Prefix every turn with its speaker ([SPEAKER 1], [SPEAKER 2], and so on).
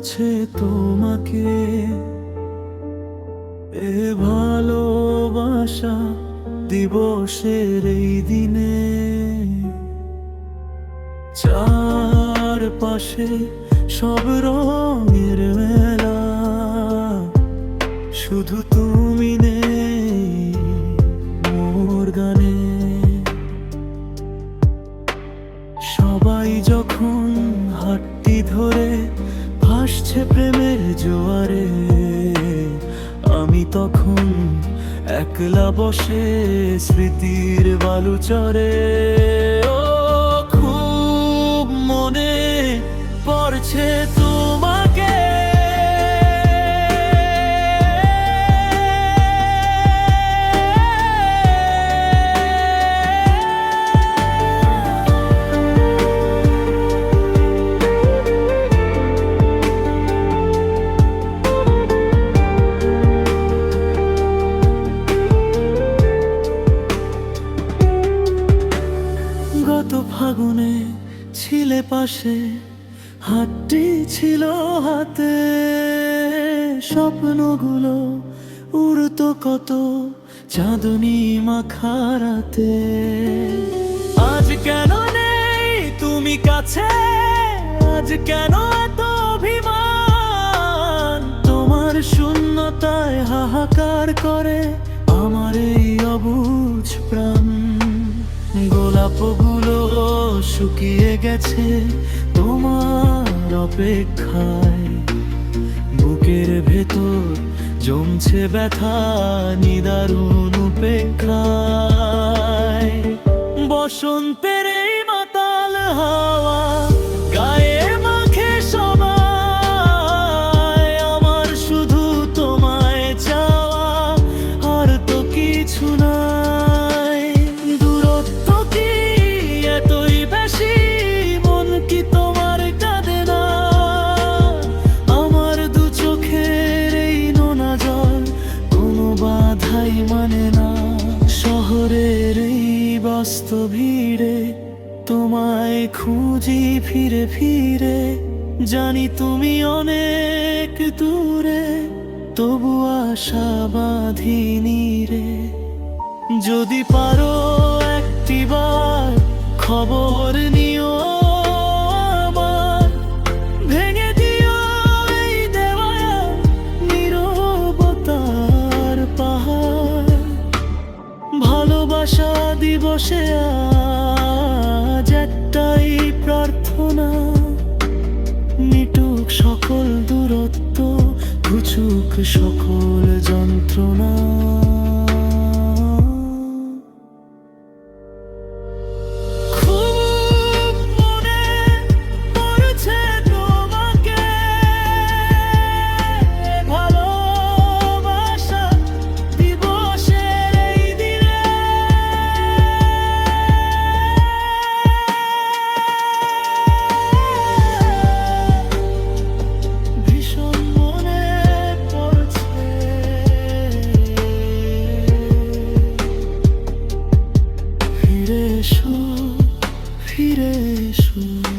[SPEAKER 1] পড়ছে তোমাকে। এ ভালোবাসা দিবসের এই দিনে। চার পাশে সব রঙের মেলা। শুধু তুমি আমি তখন একলা বসে স্মৃতির বালুচরে। ও খুব মনে পড়ছে তোমাকে ফাগুনে ছিলে পাশে, হাতটি ছিল হাতে। স্বপ্নগুলো উড়তো কত চাঁদনি মাখারাতে। আজ কেন নেই তুমি কাছে? আজ কেন এত অভিমান? তোমার শূন্যতায় হাহাকার করে আমার এই অবুঝ প্রাণ। গোলাপগুলো শুকিয়ে গেছে তোমার অপেক্ষায়। বুকের ভেতর জমছে ব্যথা নিদারুণ উপেক্ষায়। বসন্তের এই মাতাল হাওয়া ব্যস্ত ভিড়ে, তোমায় খুঁজি ফিরে ফিরে। জানি তুমি অনেক দূরে, তবু আশা বাঁধিনি রে। যদি পারো একটিবার খবর নিও দিবসে আজ একটাই প্রার্থনা। মিটুক সকল দূরত্ব ঘুচুক সকল যন্ত্রণা। ফিরে এসো।